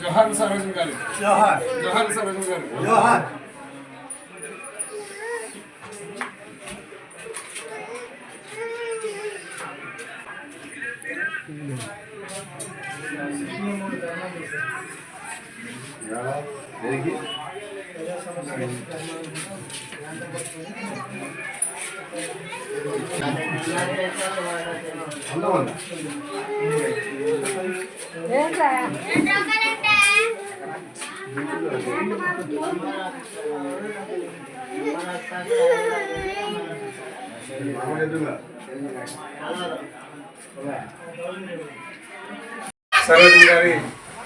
జోహార్ సరోజన్ గారు. జోహార్ జోహార్ సరోజన్ గారు. జోహార్ మన సరోజన్ గారి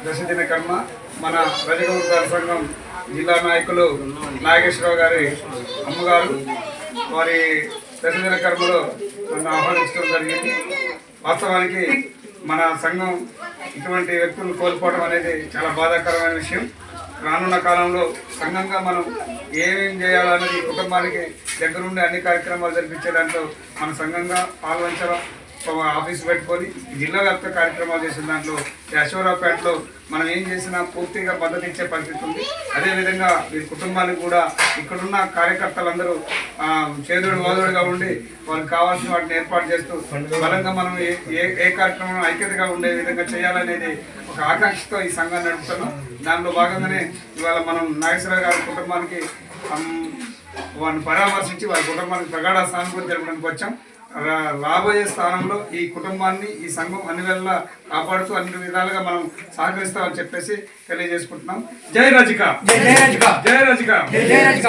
దశదిన కర్మ మన రజగౌర సంఘం జిల్లా నాయకులు నాగేశ్వరరావు గారి అమ్మగారు వారి దశదిన కర్మలో నన్ను ఆహ్వానించడం జరిగింది. వాస్తవానికి మన సంఘం ఇటువంటి వ్యక్తులను కోల్పోవడం అనేది చాలా బాధాకరమైన విషయం. రానున్న కాలంలో సంఘంగా మనం ఏమేం చేయాలన్నది కుటుంబానికి దగ్గరుండి అన్ని కార్యక్రమాలు జరిపించే దాంట్లో మన సంఘంగా పాల్గొంచడం ఆఫీస్ పెట్టుకొని జిల్లా వ్యాప్త కార్యక్రమాలు చేసిన దాంట్లో ఈ మనం ఏం చేసినా పూర్తిగా మద్దతు ఇచ్చే పరిస్థితి ఉంది. అదేవిధంగా మీ కుటుంబానికి కూడా ఇక్కడున్న కార్యకర్తలందరూ చేదుడు వాదుడుగా ఉండి వాళ్ళకి కావాల్సిన వాటిని ఏర్పాటు చేస్తూ బలంగా మనం ఏ ఏ ఏ కార్యక్రమం ఐక్యతగా ఉండే విధంగా చేయాలనేది ఒక ఆకాంక్షతో ఈ సంఘాన్ని నడుపుతున్నాం. దానిలో భాగంగానే ఇవాళ మనం నాగేశ్వరరావు గారి కుటుంబానికి వారిని పరామర్శించి వారి కుటుంబానికి ప్రగాఢ సానుభూతి జరపడానికి వచ్చాం. రాబోయే స్థానంలో ఈ కుటుంబాన్ని ఈ సంఘం అన్ని వేళలా కాపాడుతూ అన్ని విధాలుగా మనం సహకరిస్తామని చెప్పేసి తెలియజేసుకుంటున్నాం. జై రజిక జై రజిక జై రజిక జై రజిక